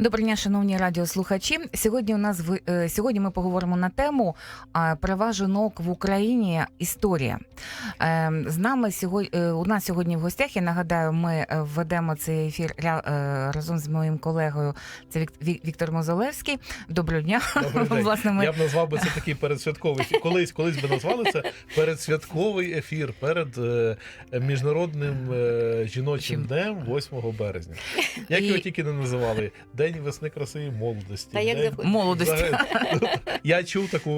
Доброго дня, шановні радіослухачі. Сьогодні у нас в е, сьогодні ми поговоримо на тему права жінок в Україні. Історія Е, з нами сьогодні у нас сьогодні в гостях. Я нагадаю, ми е, ведемо цей ефір е, разом з моїм колегою. Це Вік- Вік- Віктор Мозолевський. Доброго дня. Добрий день. Власне, ми Я б назвав би це такий передсвятковий. Колись, колись би назвали це передсвятковий ефір перед е, міжнародним е, жіночим Чим? днем 8 березня. Як І- його тільки не називали? День весни краси і молодості. Та як День- завгодно. молодості. Я чув таку,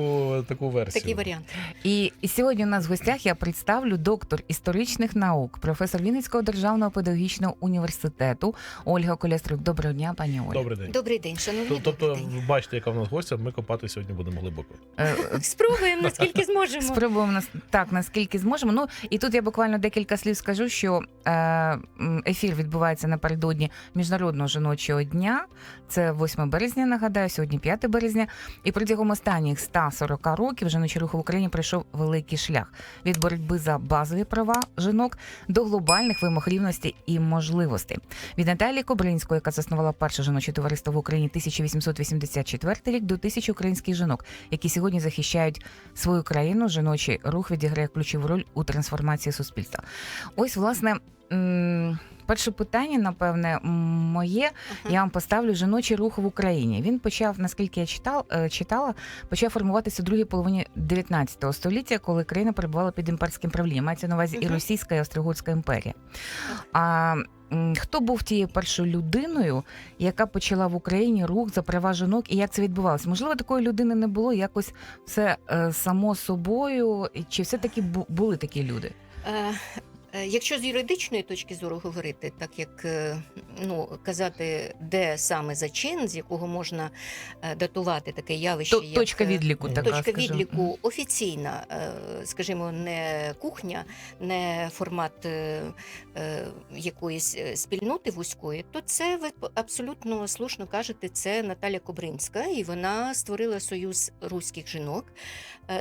таку версію. Такий варіант. І, і сьогодні у нас в гостях я представлю доктор історичних наук, професор Вінницького державного педагогічного університету Ольга Коляструк. Доброго дня, пані Ольга. Добрий день. Добрий день, шановні. Т- Тобто, добрий день. ви бачите, яка в нас гостя, ми копати сьогодні будемо глибоко. Е, Спробуємо, наскільки зможемо. Спробуємо нас так, наскільки зможемо. Ну і тут я буквально декілька слів скажу, що е, м, ефір відбувається напередодні міжнародного жіночого дня. Це 8 березня. Нагадаю, сьогодні 5 березня. І протягом останніх 140 років жіночий рух в Україні пройшов великий шлях від боротьби за базові права жінок до глобальних вимог рівності і можливостей. Від Наталії Кобринської, яка заснувала перше жіноче товариство в Україні 1884 рік, до тисячі українських жінок, які сьогодні захищають свою країну. Жіночий рух відіграє ключову роль у трансформації суспільства. Ось, власне. Перше питання, напевне, моє. Ага. Я вам поставлю жіночий рух в Україні. Він почав, наскільки я читав, е, читала, почав формуватися у другій половині 19 століття, коли країна перебувала під імперським правлінням. Мається на увазі і Російська, і Австро-Угорська імперія. А хто був тією першою людиною, яка почала в Україні рух за права жінок, і як це відбувалося? Можливо, такої людини не було, якось все е, само собою, чи все таки були такі люди? Е, Якщо з юридичної точки зору говорити, так як е, ну казати, де саме зачин, з якого можна е, датувати таке явище, як, точка відліку, така Точка скажімо. відліку офіційна, скажімо, не кухня, не формат якоїсь спільноти вузької, то це ви абсолютно слушно кажете. Це Наталя Кобринська, і вона створила союз руських жінок.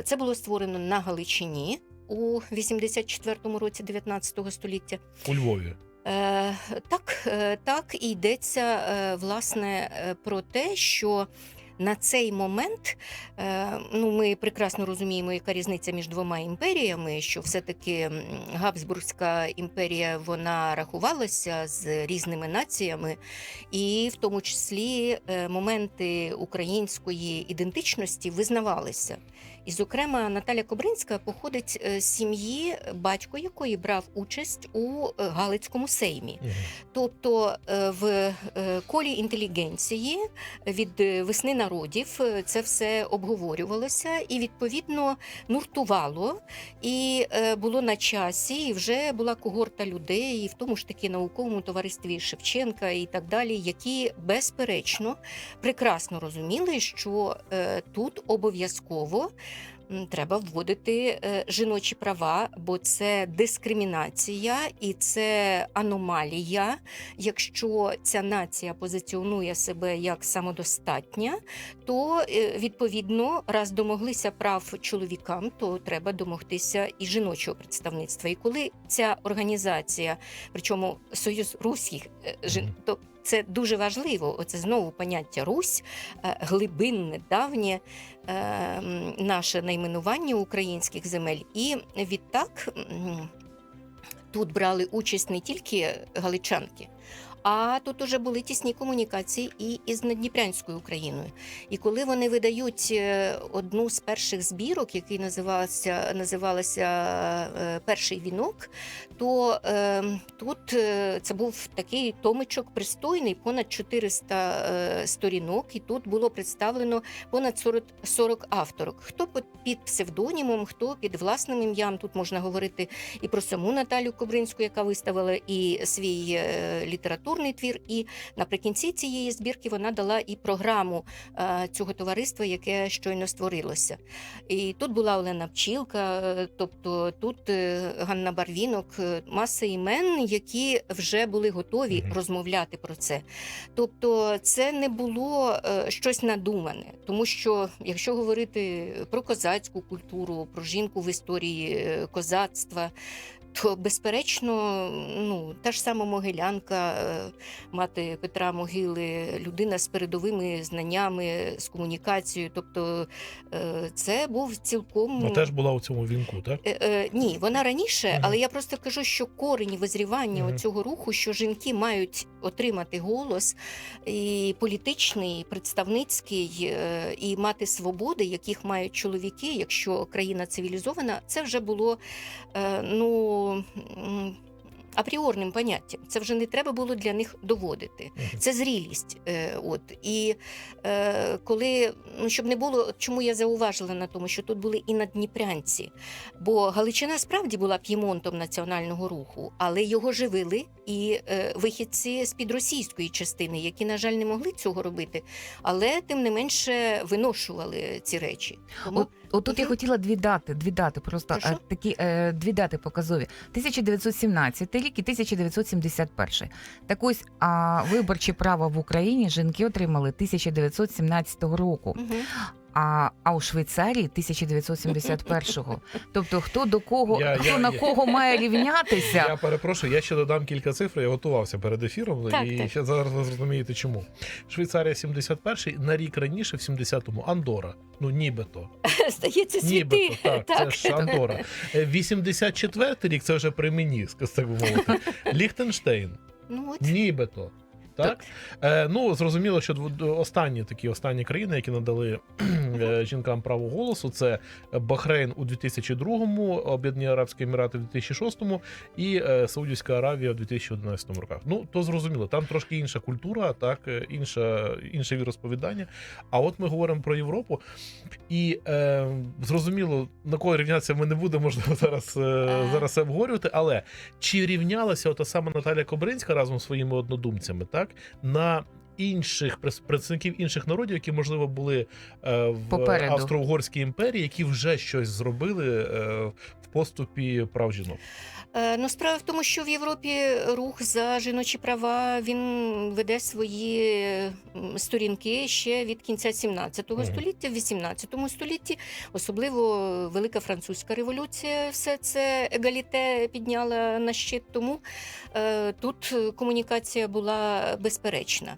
Це було створено на Галичині у 84-му році 19 століття. У Львові. Е, так, е, так і йдеться е, власне про те, що на цей момент ну, ми прекрасно розуміємо, яка різниця між двома імперіями, що все-таки Габсбурзька імперія вона рахувалася з різними націями, і в тому числі моменти української ідентичності визнавалися. І, зокрема, Наталя Кобринська походить е, з сім'ї, батько якої брав участь у е, Галицькому сеймі. Тобто е, в колі інтелігенції від весни народів це все обговорювалося і відповідно нуртувало, і було на часі, і вже була когорта людей, і в тому ж таки науковому товаристві Шевченка і так далі, які безперечно прекрасно розуміли, що тут обов'язково. Треба вводити е, жіночі права, бо це дискримінація і це аномалія. Якщо ця нація позиціонує себе як самодостатня, то е, відповідно раз домоглися прав чоловікам, то треба домогтися і жіночого представництва. І коли ця організація, причому союз руських е, жін, то це дуже важливо. Оце знову поняття Русь, е, глибинне, давнє е, наше найменування українських земель. І відтак тут брали участь не тільки галичанки. А тут уже були тісні комунікації і із Надніпрянською Україною. І коли вони видають е, одну з перших збірок, який називався називалася Перший вінок, то е, тут е, це був такий томичок пристойний, понад 400 е, сторінок, і тут було представлено понад 40, 40 авторок. Хто під- псевдонімом, хто під власним ім'ям. Тут можна говорити і про саму Наталю Кобринську, яка виставила і свій е, літературний твір. І наприкінці цієї збірки вона дала і програму е, цього товариства, яке щойно створилося. І тут була Олена Пчілка, е, тобто тут е, Ганна Барвінок, е, маса імен, які вже були готові Мгм. розмовляти про це. Тобто, це не було е, щось надумане, тому що якщо говорити про козацьку культуру, про жінку в історії е, козацтва, то безперечно, ну та ж сама Могилянка, е, мати Петра Могили, людина з передовими знаннями, з комунікацією. Тобто е, це був цілком Вона теж була у цьому вінку, так? Е, е, ні, вона раніше, але я просто кажу, що корені визрівання Мгм. цього руху, що жінки мають отримати голос і політичний, і представницький, е, і мати свободи, яких мають чоловіки, якщо країна цивілізована, це вже було е, ну. Апріорним поняттям це вже не треба було для них доводити. Це зрілість. Е, от і е, коли ну щоб не було, чому я зауважила на тому, що тут були і надніпрянці, бо Галичина справді була п'ємонтом національного руху, але його живили і е, вихідці з під російської частини, які, на жаль, не могли цього робити, але тим не менше виношували ці речі. Тому От, от я хотіла дві дати, дві дати, просто Прошу? е, такі е, дві дати показові: 1917 рік і 1971. Так ось а, виборче право в Україні жінки отримали 1917 року, Мгм. А, а у Швейцарії 1971-го. Тобто, хто до кого, Я- хто я- на я- кого має рівнятися? Я перепрошую, я ще додам кілька цифр. Я готувався перед ефіром, Так, і так. ще зараз ви зрозумієте, чому. Швейцарія 71-й, на рік раніше, в 70-му, Андора. Ну, нібито. Здається, світи. Нібито, так, це ж Андора. Е, 84-й рік це вже при мені, так би мовити. Ліхтенштейн. Ну, от. Нібито. Так? Е, ну, зрозуміло, що останні такі останні країни, які надали е, жінкам право голосу, це Бахрейн у 2002-му, Об'єднані Арабські Емірати у 2006-му і е, Саудівська Аравія у 2011 роках. Ну, то зрозуміло, там трошки інша культура, так, е, інша, інше віросповідання. А от ми говоримо про Європу, і е, зрозуміло, на кого рівнятися ми не будемо, можливо, зараз, е, зараз це обговорювати, але чи рівнялася ота сама Наталя Кобринська разом зі своїми однодумцями, так на інших представників інших народів, які можливо були е, в Попереду. Австро-Угорській імперії, які вже щось зробили е, в поступі прав жінок? Е, Ну, справа в тому, що в Європі рух за жіночі права він веде свої сторінки ще від кінця 17 Мгм. століття, в 18 столітті, особливо Велика Французька революція, все це егаліте підняла на щит. Тому е, тут комунікація була безперечна.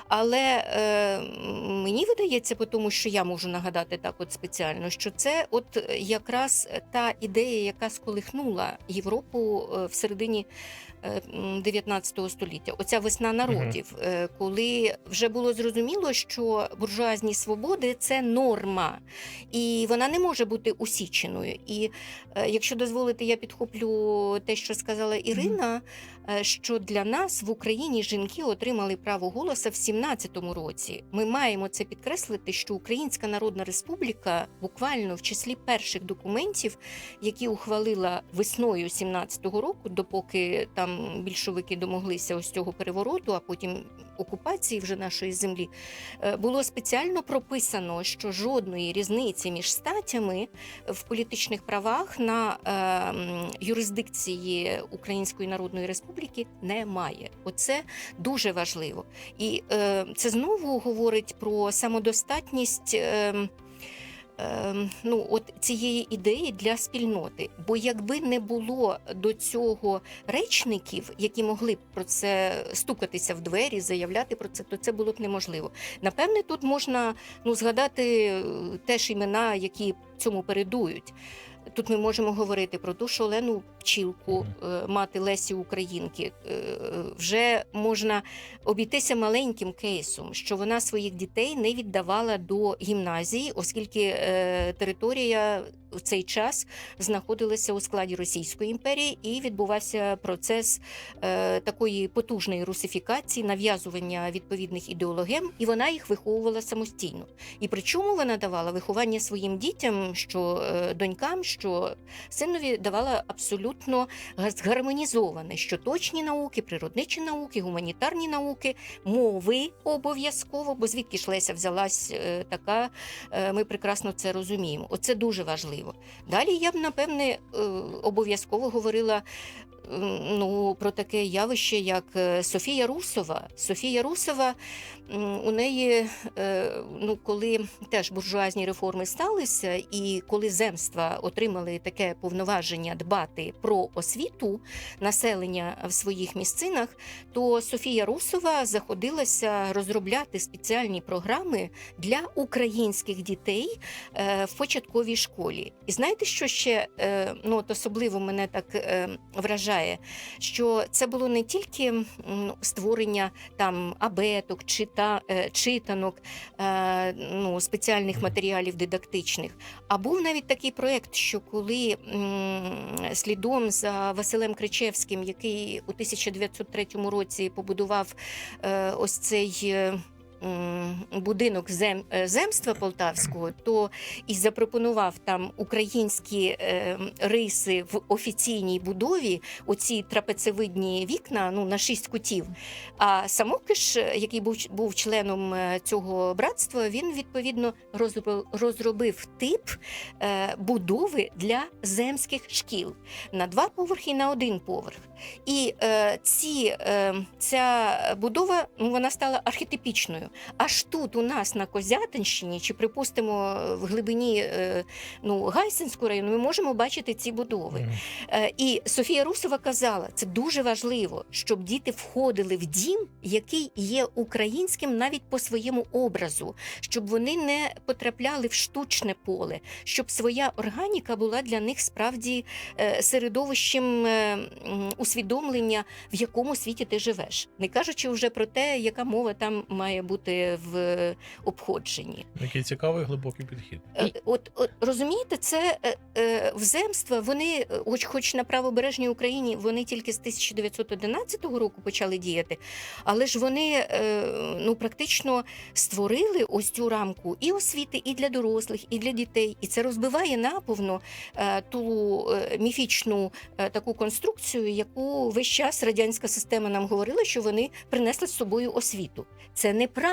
Але е, мені видається, по тому що я можу нагадати так, от спеціально, що це от якраз та ідея, яка сколихнула Європу е, в середині е, 19 століття. Оця весна народів, е, коли вже було зрозуміло, що буржуазні свободи це норма, і вона не може бути усіченою. І е, якщо дозволите, я підхоплю те, що сказала Ірина. е, Що для нас в Україні жінки отримали право голоса в 17-му році. Ми маємо це підкреслити, що Українська Народна Республіка буквально в числі перших документів, які ухвалила весною 17-го року, допоки там більшовики домоглися ось цього перевороту, а потім окупації вже нашої землі, е, було спеціально прописано, що жодної різниці між статтями в політичних правах на е, юрисдикції Української Народної Республіки немає. Оце дуже важливо. І е, це знову говорить про самодостатність. Е, ем, ну, от цієї ідеї для спільноти. Бо якби не було до цього речників, які могли б про це стукатися в двері, заявляти про це, то це було б неможливо. Напевне, тут можна ну, згадати е, теж імена, які цьому передують. Тут ми можемо говорити про ту шалену пчілку, е, мати Лесі Українки. Е, Вже можна обійтися маленьким кейсом, що вона своїх дітей не віддавала до гімназії, оскільки е, територія в цей час знаходилася у складі Російської імперії, і відбувався процес такої потужної русифікації, нав'язування відповідних ідеологем, і вона їх виховувала самостійно. І причому вона давала виховання своїм дітям, що донькам, що синові давала абсолютно згармонізоване, що точні науки, природничі науки, гуманітарні науки, мови обов'язково, бо звідки ж Леся взялась е, така, е, ми прекрасно це розуміємо. Оце дуже важливо. Далі я б напевне е, обов'язково говорила ну, про таке явище, як е, Софія Русова. Софія Русова, у неї, е, ну, коли теж буржуазні реформи сталися, і коли земства отримали таке повноваження дбати про освіту населення в своїх місцинах, то Софія Русова заходилася розробляти спеціальні програми для українських дітей е, в початковій школі. І знаєте, що ще ну, от особливо мене так е, вражає, що це було не тільки створення там абеток, чита, е, читанок, е, ну, спеціальних матеріалів дидактичних, а був навіть такий проєкт, що коли слідом за Василем Кричевським, який у 1903 році побудував е, ось цей. Будинок зем, е, земства полтавського, то і запропонував там українські е, риси в офіційній будові, оці трапецевидні вікна ну, на шість кутів. А Самокиш, е, який був, був членом цього братства, він відповідно розробив, тип будови для земських шкіл на два поверхи і на один поверх. І ці, ця будова ну, вона стала архетипічною. Аж тут у нас на Козятинщині, чи припустимо в глибині е, ну, Гайсинського району, ми можемо бачити ці будови. Е, І Софія Русова казала, це дуже важливо, щоб діти входили в дім, який є українським навіть по своєму образу, щоб вони не потрапляли в штучне поле, щоб своя органіка була для них справді е, середовищем усвідомлення, в якому світі ти живеш, не кажучи вже про те, яка мова там має бути в обходженні. Який цікавий глибокий підхід. Е, От, от розумієте, це е, е, вземства. Вони, хоч, хоч на правобережній Україні, вони тільки з 1911 року почали діяти, але ж вони е, ну практично створили ось цю рамку і освіти, і для дорослих, і для дітей. І це розбиває наповно е, ту е, міфічну е, таку конструкцію, яку весь час радянська система нам говорила, що вони принесли з собою освіту. Це неправда,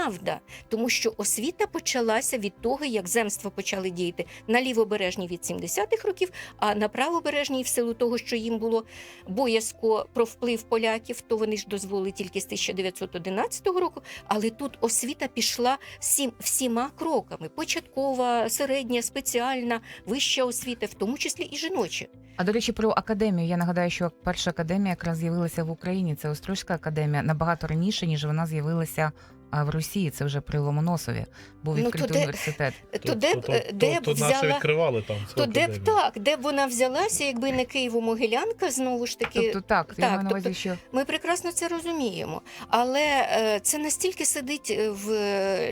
тому що освіта почалася від того, як земства почали діяти на лівобережній від 70-х років, а на правобережній, в силу того, що їм було боязко про вплив поляків, то вони ж дозволили тільки з 1911 року. Але тут освіта пішла всім, всіма кроками: початкова, середня, спеціальна, вища освіта, в тому числі і жіноча. А до речі, про академію. Я нагадаю, що перша академія якраз з'явилася в Україні. Це Острозька академія набагато раніше, ніж вона з'явилася а, в Росії. Це вже при Ломоносові був Ну, то відкритий де- університет. То, де б, е, де б то наші взяла. відкривали там. То де б так, де б вона взялася, якби не Києво-Могилянка, знову ж таки, Тобто так, я так, маю на увазі, тобто що Ми прекрасно це розуміємо, але е, це настільки сидить е, в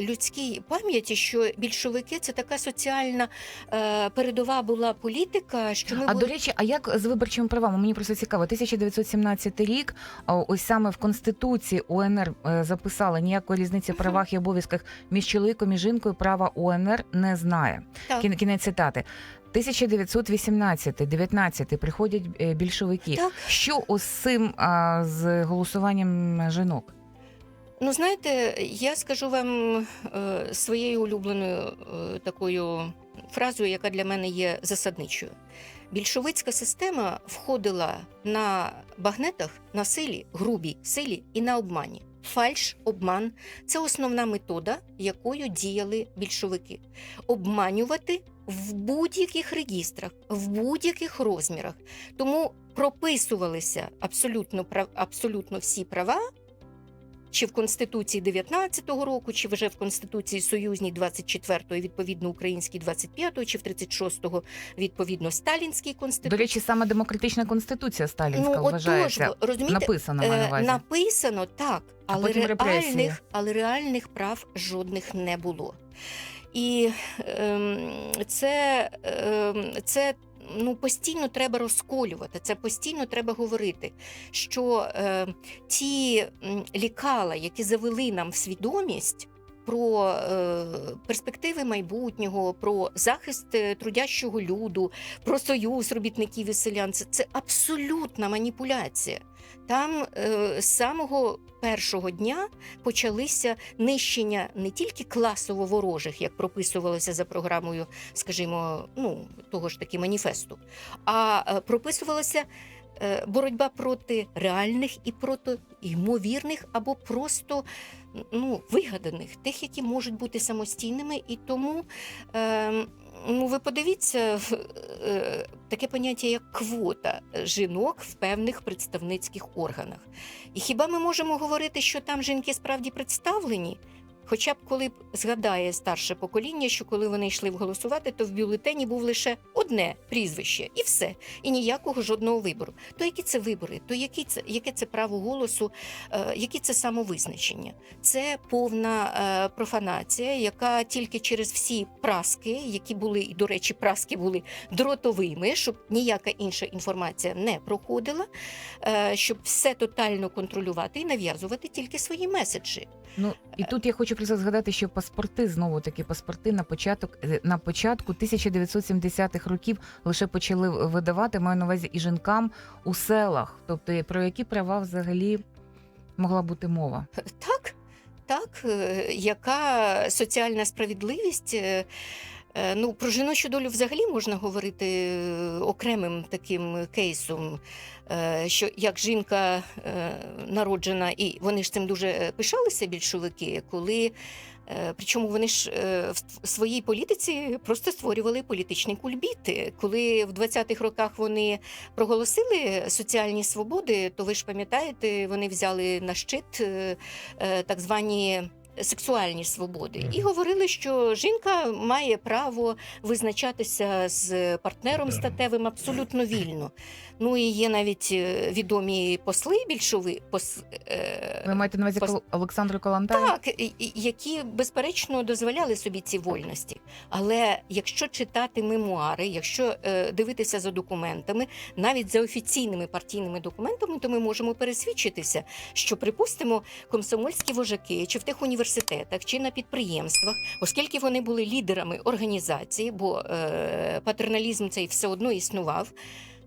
людській пам'яті, що більшовики це така соціальна е, передова була політика, що ми А були- до речі, а як з виборчими правами? Мені просто цікаво. 1917 рік, ось саме в Конституції УНР е, записали ніякої різниці в правах і обов'язках між чоловіком і жінкою права УНР не знає. Так. Кін- Кінець цитати. 1918-19 приходять е, більшовики. Так. Що ось з цим а, з голосуванням жінок? Ну, знаєте, я скажу вам е, своєю улюбленою е, такою фразою, яка для мене є засадничою. Більшовицька система входила на багнетах на силі, грубій силі і на обмані. Фальш, обман це основна метода, якою діяли більшовики. Обманювати в будь-яких регістрах, в будь-яких розмірах. Тому прописувалися абсолютно, абсолютно всі права чи в Конституції 19-го року, чи вже в Конституції Союзній 24-го, відповідно українській 25-го, чи в 36-го, відповідно Сталінській До речі, саме демократична конституція сталінська ну, вважається бо, розумієте, написана на Е, увазі. Написано так, але реальних, але реальних прав жодних не було. І ем, це, ем, це ну, постійно треба розколювати, це постійно треба говорити, що е, ті лікала, які завели нам в свідомість. Про е, перспективи майбутнього, про захист е, трудящого люду, про союз робітників і селян. Це, абсолютна маніпуляція. Там е, з самого першого дня почалися нищення не тільки класово ворожих, як прописувалося за програмою, скажімо, ну того ж таки маніфесту, а прописувалося боротьба проти реальних і проти ймовірних або просто ну, вигаданих, тих, які можуть бути самостійними, і тому. Е, Ну, ви подивіться е, таке поняття, як квота жінок в певних представницьких органах. І хіба ми можемо говорити, що там жінки справді представлені? Хоча б коли б згадає старше покоління, що коли вони йшли голосувати, то в бюлетені був лише одне прізвище, і все, і ніякого жодного вибору. То які це вибори, то які це, яке це право голосу, е, які це самовизначення? Це повна е, профанація, яка тільки через всі праски, які були, і до речі, праски були дротовими, щоб ніяка інша інформація не проходила, е, щоб все тотально контролювати і нав'язувати тільки свої меседжі. Ну і тут я хочу просто згадати, що паспорти знову таки паспорти на початок е, на початку 1970-х років лише почали видавати. Маю на увазі і жінкам у селах. Тобто про які права взагалі могла бути мова? Так, так, е, яка соціальна справедливість? Е, Ну, про жіночу долю взагалі можна говорити е, окремим таким кейсом, е, що як жінка народжена, і вони ж цим дуже пишалися більшовики, коли. Причому вони ж в своїй політиці просто створювали політичні кульбіти. Коли в 20-х роках вони проголосили соціальні свободи, то ви ж пам'ятаєте, вони взяли на щит так звані. Сексуальні свободи і говорили, що жінка має право визначатися з партнером статевим абсолютно вільно. Ну і є навіть е, відомі посли більшови пос, е, Ви маєте на увазі пос- Олександру Калантай? так, які безперечно дозволяли собі ці вольності. Але якщо читати мемуари, якщо е, дивитися за документами, навіть за офіційними партійними документами, то ми можемо пересвідчитися, що, припустимо, комсомольські вожаки чи в тих університетах, чи на підприємствах, оскільки вони були лідерами організації, бо е, патерналізм цей все одно існував.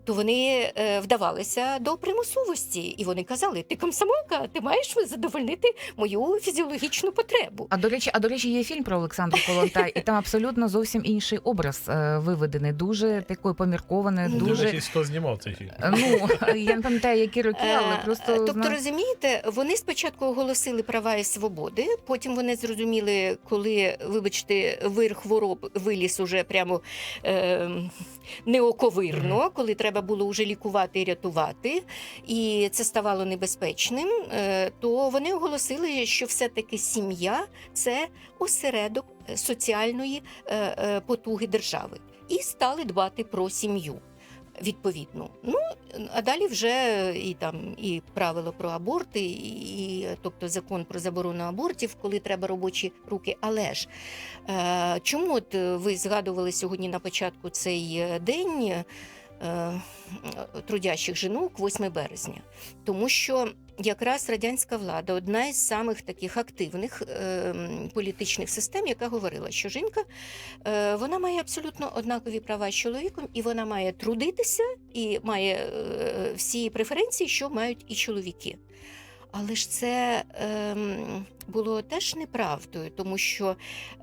То вони е, вдавалися до примусовості, і вони казали: ти комсомолка, ти маєш задовольнити мою фізіологічну потребу. А до речі, а до речі, є фільм про Олександру Колонтай, і там абсолютно зовсім інший образ е, виведений, дуже такий поміркований, Ну, дуже Дивлячись, хто знімав цей фільм. Е, Ну я не пам'ятаю, які роки, але просто тобто, розумієте, вони спочатку оголосили права і свободи, потім вони зрозуміли, коли, вибачте, вир хвороб виліз уже прямо е, неоковирно, коли треба було вже лікувати і рятувати, і це ставало небезпечним, е, то вони оголосили, що все-таки сім'я це осередок соціальної е, е, потуги держави, і стали дбати про сім'ю. Відповідно, ну а далі вже і там і правило про аборти, і, тобто закон про заборону абортів, коли треба робочі руки. Але ж чому от ви згадували сьогодні на початку цей день? Е, Трудящих жінок 8 березня, тому що якраз радянська влада одна із самих таких активних е, політичних систем, яка говорила, що жінка е, вона має абсолютно однакові права з чоловіком, і вона має трудитися і має всі преференції, що мають і чоловіки. Але ж це ем, було теж неправдою, тому що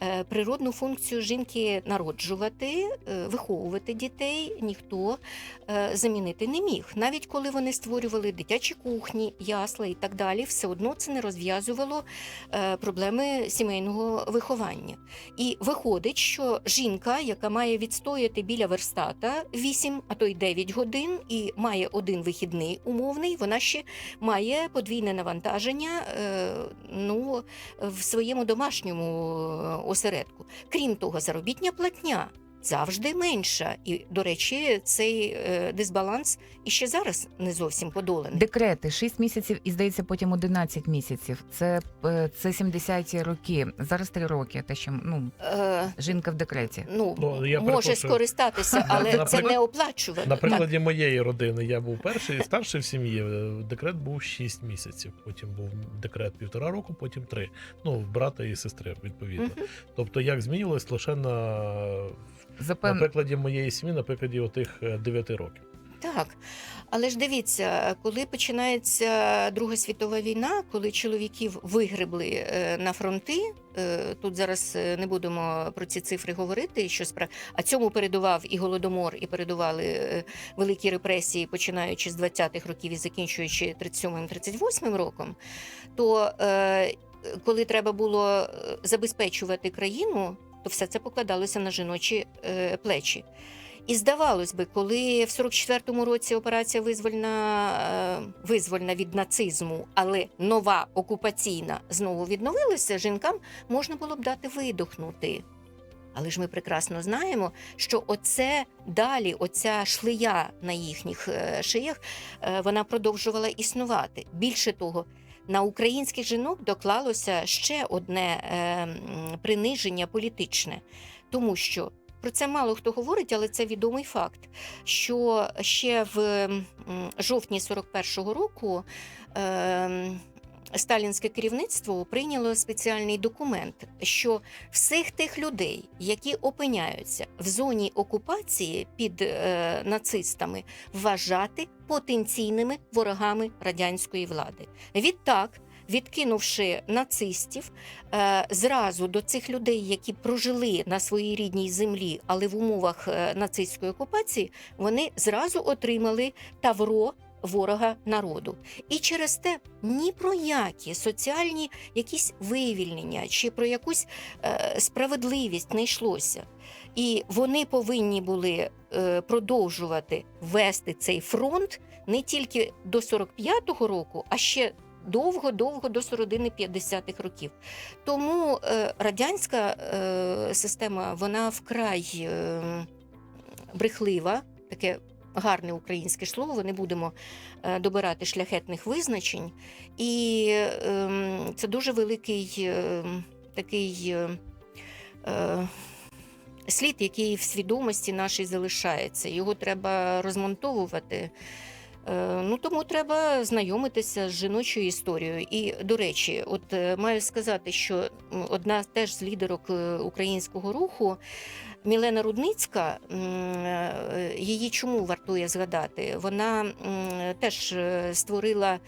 е, природну функцію жінки народжувати, е, виховувати дітей ніхто е, замінити не міг. Навіть коли вони створювали дитячі кухні, ясла і так далі, все одно це не розв'язувало проблеми сімейного виховання. І виходить, що жінка, яка має відстояти біля верстата 8, а то й 9 годин, і має один вихідний умовний, вона ще має подвійне навантаження ну, в своєму домашньому е, осередку. Крім того, заробітня платня. Завжди менша, і до речі, цей е, дисбаланс іще зараз не зовсім подоланий. Декрети 6 місяців і здається потім 11 місяців. Це е, це 70-ті роки. Зараз 3 роки. Те, що ну Е, жінка в декреті. ну, Ну, я може скористатися, але це не оплачувано. На Так. прикладі моєї родини я був перший, старший в сім'ї. Декрет був 6 місяців. Потім був декрет півтора року, потім три. Ну, в брата і сестри, відповідно. Тобто, як змінилось лише на, Запев... на прикладі моєї сім'ї, на прикладі отих 9 років. Так, але ж дивіться, коли починається Друга світова війна, коли чоловіків вигребли е, на фронти, е, тут зараз е, не будемо про ці цифри говорити, що спра... а цьому передував і голодомор, і передували е, великі репресії, починаючи з 20-х років і закінчуючи 37-38 роком, то е, коли треба було е, забезпечувати країну, то все це покладалося на жіночі е, плечі. І здавалось би, коли в 44-му році операція визвольна, е, визвольна від нацизму, але нова окупаційна знову відновилася, жінкам можна було б дати видохнути. Але ж ми прекрасно знаємо, що оце далі, оця шлея на їхніх е, шиях, е, вона продовжувала існувати. Більше того, на українських жінок доклалося ще одне е, приниження політичне, тому що про це мало хто говорить, але це відомий факт. Що ще в жовтні 41-го року е, сталінське керівництво прийняло спеціальний документ, що всіх тих людей, які опиняються в зоні окупації під е, нацистами, вважати потенційними ворогами радянської влади. Відтак. Відкинувши нацистів, е, зразу до цих людей, які прожили на своїй рідній землі, але в умовах е, нацистської окупації, вони зразу отримали тавро ворога народу. І через те ні про які соціальні якісь вивільнення чи про якусь е, справедливість не йшлося. І вони повинні були е, продовжувати вести цей фронт не тільки до 45-го року, а ще довго-довго до середини 50-х років. Тому е, радянська е, система вона вкрай е, брехлива, таке гарне українське слово, не будемо е, добирати шляхетних визначень. І е, це дуже великий е, такий. Е, е, Слід, який в свідомості нашій залишається, його треба розмонтовувати. Е, Ну тому треба знайомитися з жіночою історією. І до речі, от е, маю сказати, що одна теж з лідерок е, українського руху. Мілена Рудницька, її чому вартує згадати? Вона теж створила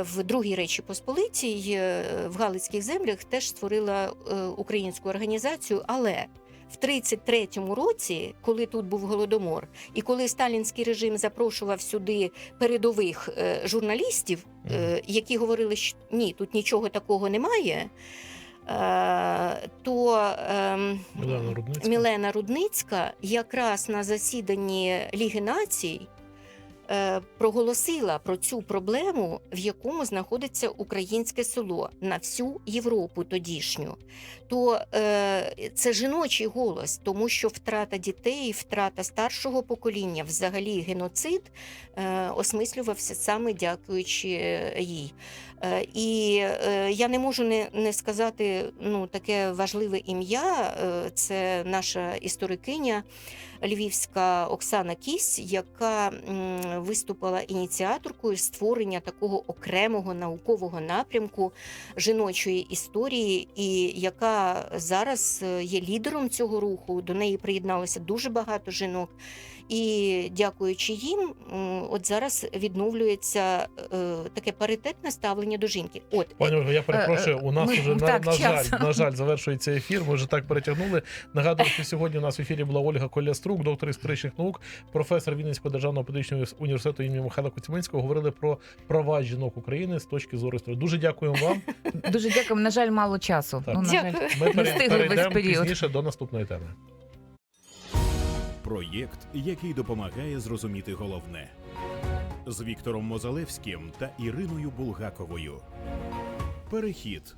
в другій Речі Посполитій в Галицьких землях, теж створила українську організацію, але в 33-му році, коли тут був голодомор, і коли сталінський режим запрошував сюди передових е, журналістів, е, які говорили, що ні, тут нічого такого немає. е, То ем, Мілена Рудницька. Рудницька якраз на засіданні Ліги націй проголосила про цю проблему, в якому знаходиться українське село на всю Європу тодішню. То е, це жіночий голос, тому що втрата дітей, втрата старшого покоління, взагалі геноцид е, осмислювався саме дякуючи е, їй. Е, І е, я не можу не, не сказати ну, таке важливе ім'я. Е, Це наша історикиня львівська Оксана Кісь, яка виступила ініціаторкою створення такого окремого наукового напрямку жіночої історії, і яка зараз є лідером цього руху. До неї приєдналося дуже багато жінок. І дякуючи їм, от зараз відновлюється таке паритетне ставлення до жінки. От Пані я перепрошую. У нас ми- уже на, так, на жаль, на жаль, завершується ефір. Ми вже так перетягнули. Нагадую, що сьогодні у нас в ефірі була Ольга Коляструк, доктор історичних наук, професор Вінницького державного педагогічного університету імені Михайла Коцюбинського. Говорили про права жінок України з точки зору історії. Дуже дякуємо вам. Дуже дякуємо. На жаль, мало часу. Так. Ну, на жаль. Ми перейдемо період. пізніше до наступної теми. Проєкт, який допомагає зрозуміти головне з Віктором Мозалевським та Іриною Булгаковою. Перехід